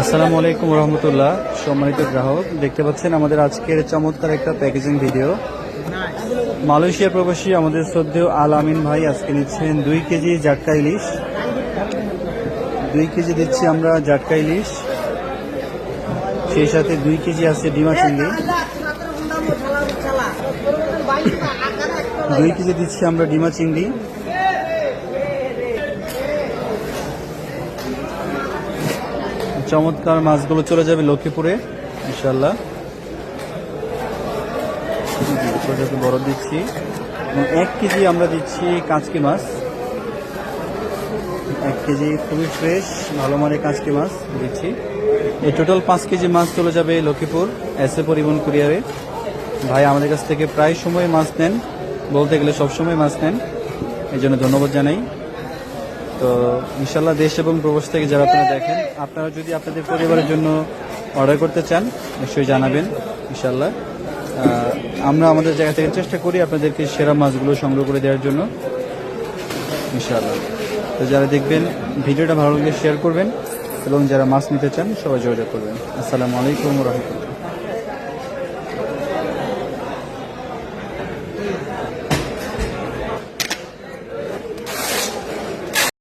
আসসালামু আলাইকুম রহমতুল্লাহ। সম্মানিত গ্রাহক, দেখতে পাচ্ছেন আমাদের আজকের চমৎকার একটা প্যাকেজিং ভিডিও মালয়েশিয়া প্রবাসী আমাদের শ্রদ্ধেয় আল আমিন ভাই আজকে নিচ্ছেন দুই কেজি জাটকা ইলিশ। দুই কেজি দিচ্ছি আমরা জাটকা ইলিশ। সেই সাথে দুই কেজি আছে ডিমা চিংড়ি। দুই কেজি দিচ্ছি আমরা ডিমা চিংড়ি। চমৎকার মাছগুলো চলে যাবে লক্ষ্মীপুরে ইনশাল্লাহ বড় দিচ্ছি। এক কেজি আমরা দিচ্ছি কাঁচকি মাছ। এক কেজি খুবই ফ্রেশ ভালো মানের কাঁচকি মাছ দিচ্ছি। এই টোটাল পাঁচ কেজি মাছ চলে যাবে লক্ষ্মীপুর এস এ পরিবহন কুরিয়ারে ভাই, আমাদের কাছ থেকে প্রায় সময় মাছ নেন, বলতে গেলে সবসময় মাছ নেন। এই জন্য ধন্যবাদ জানাই। তো ইনশাল্লাহ দেশ এবং প্রবাস থেকে যারা আপনারা দেখেন, আপনারা যদি আপনাদের পরিবারের জন্য অর্ডার করতে চান, নিশ্চয়ই জানাবেন ইনশাল্লাহ আমরা আমাদের জায়গা থেকে চেষ্টা করি আপনাদেরকে সেরা মাছগুলো সংগ্রহ করে দেওয়ার জন্য ইনশাল্লাহ তো যারা দেখবেন, ভিডিওটা ভালো লাগলে শেয়ার করবেন এবং যারা মাছ নিতে চান, সবাই যোগাযোগ করবেন। আসসালামু আলাইকুম রহমতুল্লাহ।